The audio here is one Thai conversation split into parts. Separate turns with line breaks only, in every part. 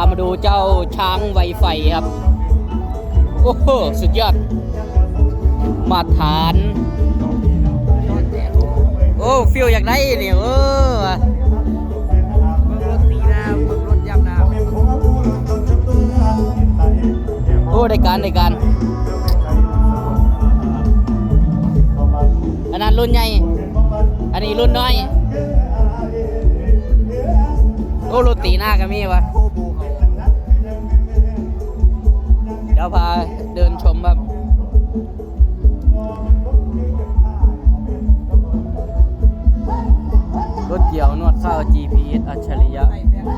ามาดูเจ้าช้างไวไฟครับ โอ้โห สุดยอด มาตรฐาน โอ้ฟิลอยากได้นี่เออ
รถตีน้ำเบิ่งรถยำน้
โอ้ได้การได้การอันนั้นรุ่นใหญ่ อันนี้รุ่นน้อย โอ้รถตีหน้าก็มีวะ
เขา
เดี๋ยวพาเดินชมครับรถเกี่ยวนวดข้าว GPS อัจฉริยะ
ไอ้แบงค์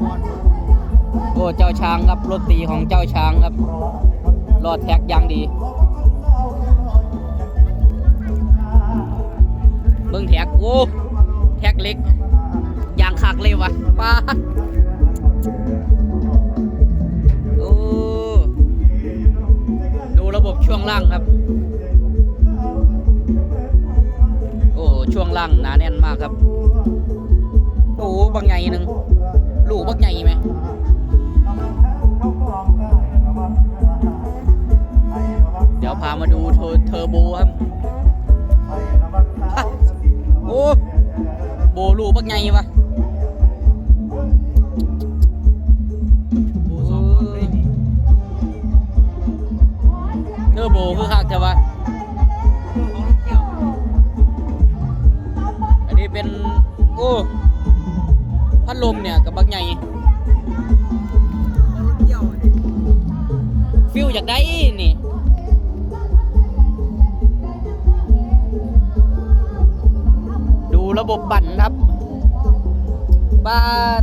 บอล
โอ้เจ้าช้างครับรถตีของเจ้าช้างครับรอดแท็กยังดีเบิ้งแท็กโอ้แท็กเล็กยางคักเลยวะป้า ช่วงล่างครับ โอ้ช่วงล่างหนาแน่นมากครับ โอ้บางใหญ่หนึ่งลูกบักใหญ่ไหมเดี๋ยวพามาดูเทอร์เทอโบครับฮะโอ้โบลูกบักใหญ่วะ
อ
โบคือคักแต่ว่า
อั
นนี้เป็น โอ้พัดลมเนี่ยกับบักใหญ่ฟิลอยากได้นี่ดูระบบปั่นครับบ้าน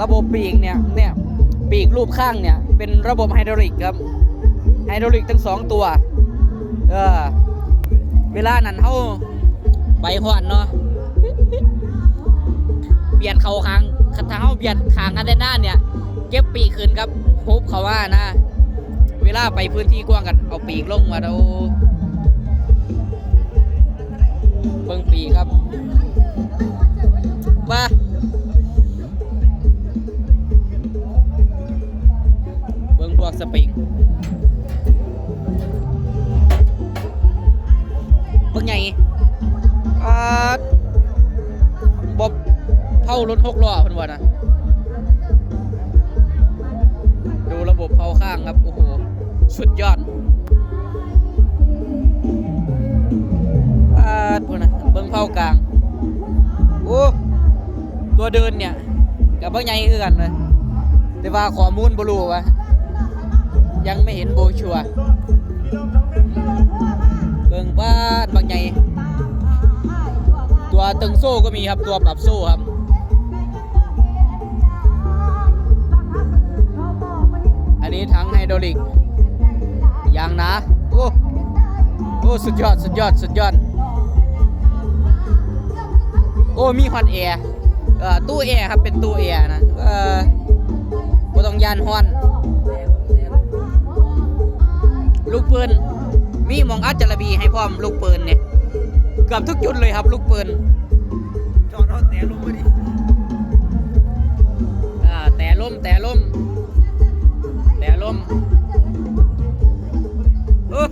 ระบบปีกเนี่ยเนี่ยปีกรูปข้างเนี่ย เป็นระบบไฮดรอลิกครับ ไฮดรอลิกทั้งสองตัว เออ เวลานั้นเขาไปหอนเนาะเบียดเข่าค้างถ้าเขาเบียดขางกันได้หน้าเนี่ย เก็บปีกขึ้นครับฮุบเขาว่านะ เวลาไปพื้นที่กว้างกันเอาปีกลงมาดูเบิ่งปีกครับมาเบิ่งพวกสปริง บิ่งไงอ่าบบเท่ารถหกล้อเพิ่นว่านะดูระบบเผาข้างครับ โอ้โห สุดยอดปาดพุ่นนะเบิ้งเผากลาง โอ้ ตัวเดินเนี่ยกับเบิ้งใหญ่คือกันเลยแต่ว่าข้อมูลบรูวะยังไม่เห็นโบชัวร์ เบิ้งปาดบางใหญ่ตัวตึงโซ่ก็มีครับตัวปรับโซ่ครับอันนี้ทั้งไฮดรอลิกยางนะโอ้โอ้สุดยอดสุดยอดสุดยอดโอ้มีฮอนแอร์ตู้แอร์ครับเป็นตู้แอร์นะเออบ่ต้องยานฮอนลูกปืน มีหมองอัดจระบีให้พร้อมลูกปืนเนี่ยเกือบทุกจุดเลยครับลูกปืน
จอดรถแต่ลงมาดิ
อ่าแต่ล่มแต่ล่มแต่ล่มเออ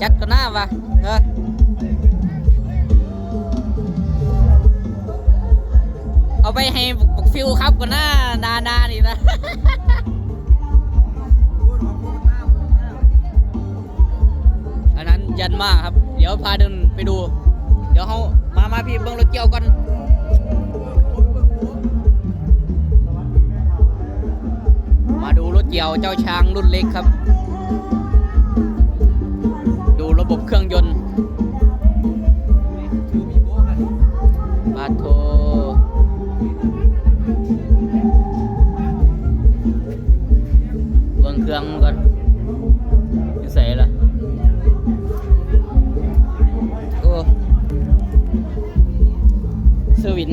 จัดก็น่าวะเออเอาไปให้บักฟิวครับก็น่านานานี่นะ ยันมากครับ เดี๋ยวพาเดินไปดู เดี๋ยวเขามามาพี่เบิ้งรถเกี่ยวก่อนมาดูรถเกี่ยวเจ้าช้างรุ่นเล็กครับ ดูระบบเครื่องยนต์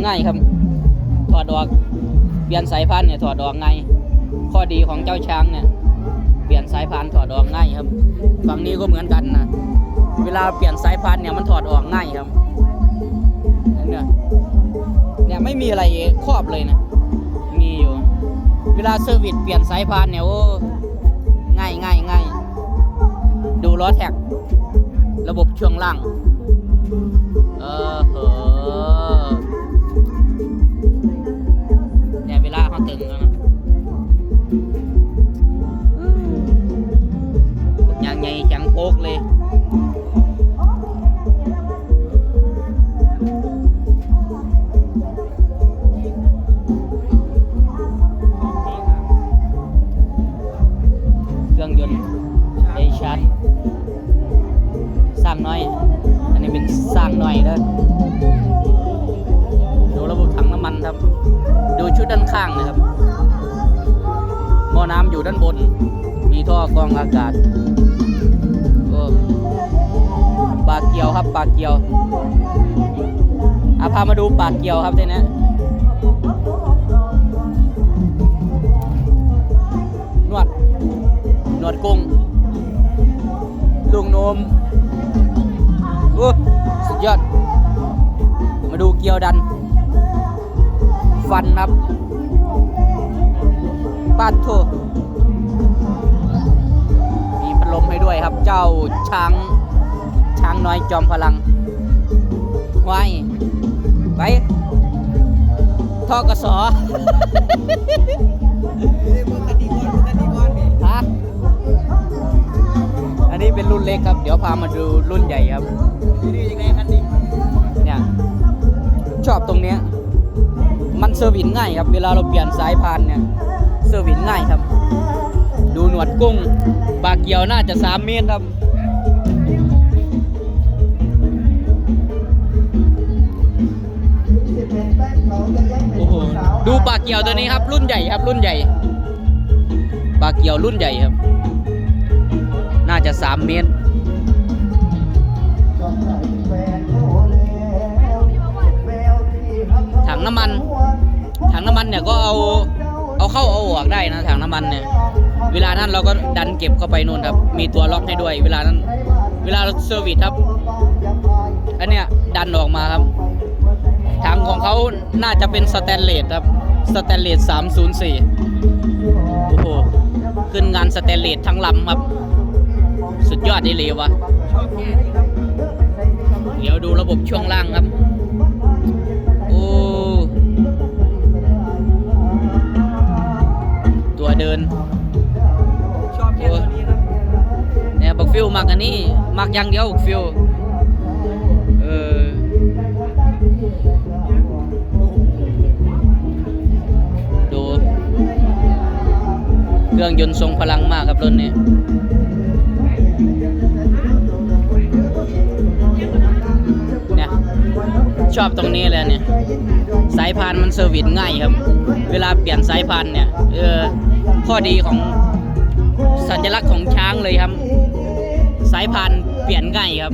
ง่ายครับ ถอดออกเปลี่ยนสายพานเนี่ยถอดออกง่ายข้อดีของเจ้าช้างเนี่ยเปลี่ยนสายพานถอดออกง่ายครับ ฝั่งนี้ก็เหมือนกันนะเวลาเปลี่ยนสายพานเนี่ยมันถอดออกง่ายครับเนี่ยเนี่ยไม่มีอะไรครอบเลยนะมีอยู่เวลาเซอร์วิสเปลี่ยนสายพานเนี่ยโอ้ง่ายง่ายง่ายดูล้อแท็ก ระบบช่วงล่าง เออ ตึงแล้วนะยังไงแข็งโป๊กเลยเครื่องยนต์ไอชัดสร้างน้อย อันนี้เป็นสร้างน้อยเด้อดูระบบถังน้ำ มันครับ ดูชุดด้านข้างนะครับหม้อน้ำอยู่ด้านบน มีท่อกรองอากาศโอ้ปากเกียวครับปากเกียวอาพามาดูปากเกียวครับทีนี้นวดนวดกุ้งลุงนมโอ้สุดยอด มาดูเกียวดัน ฟันครับปาดโถมีพัดลมให้ด้วยครับ เจ้าช้างช้างน้อยจอมพลังไว้ไปท่อกระสออันนี้เป็นรุ่นเล็กครับ เดี๋ยวพามาดูรุ่นใหญ่ครับ
นี่ยังไงคันนี้
เนี่ย ชอบตรงเนี้ย มันเซอร์วิสง่ายครับ เวลาเราเปลี่ยนสายพานเนี่ยเซอร์วิสง่ายครับ ดูหนวดกุ้งบาเกียวน่าจะสามเมตรครับโอ้โหดูปลาเกียวตัวนี้ครับ รุ่นใหญ่ครับรุ่นใหญ่ปลาเกียวรุ่นใหญ่ครับ น่าจะสามเมตร เข้าเอาออกได้นะถังน้ำมันเนี่ย เวลานั้นเราก็ดันเก็บเข้าไปนู่นครับ มีตัวล็อกให้ด้วย เวลานั้น เวลาเราเซอร์วิสครับ อันเนี้ยดันออกมาครับ ถังของเขาน่าจะเป็นสแตนเลสครับ สแตนเลส 304 โอ้โห ขึ้นงานสแตนเลสทั้งลำครับ สุดยอดได้เลยวะ
ชอบแค่นี้ครับ
เดี๋ยวดูระบบช่วงล่างครับ ฟิวมักอันนี้มักอย่างเดียวฟิวเออดูเครื่องยนต์ทรงพลังมากครับรุ่นนี้เนี่ยชอบตรงนี้เลยเนี่ยสายพานมันเซอร์วิสง่ายครับ เวลาเปลี่ยนสายพานเนี่ยเออข้อดีของสัญลักษณ์ของช้างเลยครับ สายพานเปลี่ยนง่ายครับ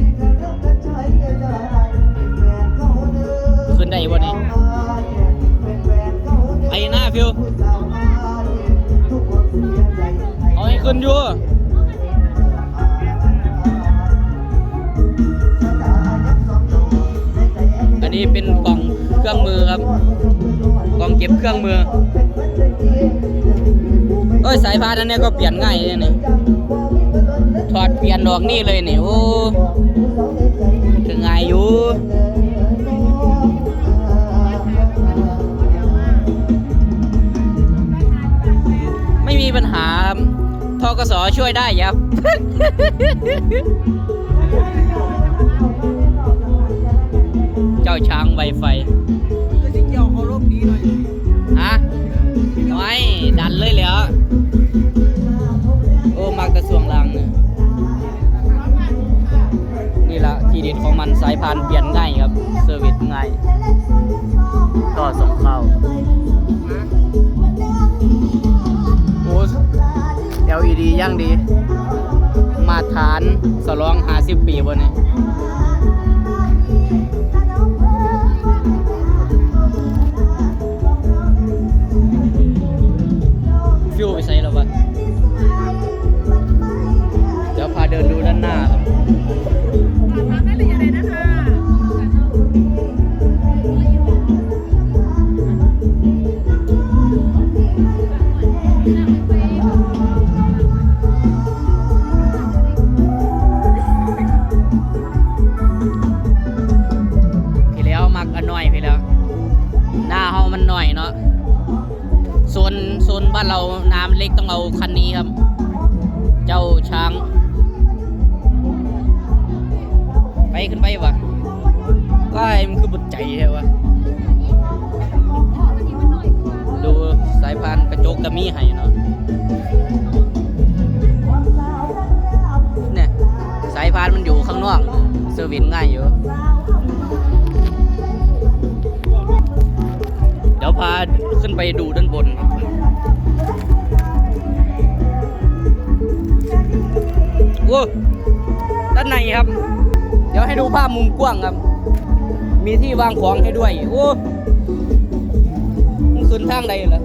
ขึ้นได้บ่นี่ไอ้หน้าฟิวเอาให้ขึ้นอยู่อันนี้เป็นกล่องเครื่องมือครับ กล่องเก็บเครื่องมือเอ้ยสายพานอันนี้ก็เปลี่ยนง่ายเลยนี่ อดเปลี่ยนดอกนี่เลยนี่โอ้ถึงง่ายอยู่ไม่มีปัญหาครับทกสช่วยได้ครับเจ้าช้างไวไฟ
คือสิเกี่ยวเขาลบดีหน่อย
ฮะไม่ดันเลยเหรอ ละทีเด็ดของมันสายพานเปลี่ยนง่ายครับเซอร์วิสง่ายก็ส่งเข้า โอ้ LED ย่างดี มาตรฐานสลองหาสิบปีบนนี้ฟิวไปใส่ันหน่อยเนาะ
ส่วนส่วน
บ้านเราน้ำเล็กต้องเอาคันนี้ครับ เจ้าช้าง ไปขึ้นไปวะก็ไมันคือบุดใจใช่ปะดูสายพานกระจกกระมี่ให้เนาะเนี่ยสายพานมันอยู่ข้างนอกเซอร์วิสง่ายอยู่ พาขึ้นไปดูด้านบนครับโอ้ด้านในครับ เดี๋ยวให้ดูภาพมุมกว้างครับ มีที่วางของให้ด้วย โอ้มันขึ้นทางใดเหรอ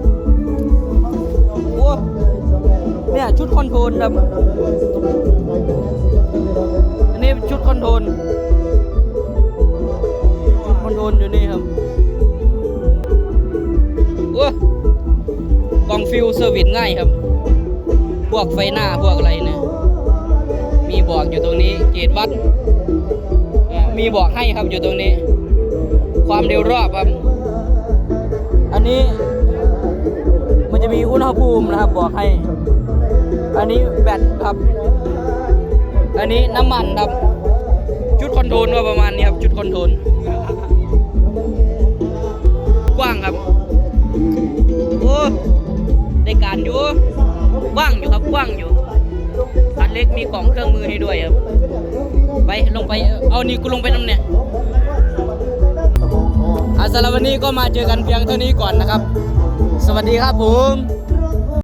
โอ้เนี่ยชุดคอนโทรลครับ อันนี้ชุดคอนโทรลชุดคอนโทรลอยู่นี่ครับ ฟิลเซอร์วิสง่ายครับ พวกไฟหน้าพวกอะไรเนี่ยมีบอกอยู่ตรงนี้เกจวัด มีบอกให้ครับอยู่ตรงนี้ ความเร็วรอบครับ อันนี้มันจะมีอุณหภูมินะครับบอกให้ อันนี้แบตครับ อันนี้น้ำมันครับ ชุดคอนโทรลว่าประมาณนี้ครับ ชุดคอนโทรล ได้การอยู่กว้างอยู่ครับกว้างอยู่คันเล็กมีกล่องเครื่องมือให้ด้วยครับไปลงไปเอานี่กูลงไปน้ำเนี่ยอาสำหรับวันนี้ก็มาเจอกันเพียงเท่านี้ก่อนนะครับ สวัสดีครับผม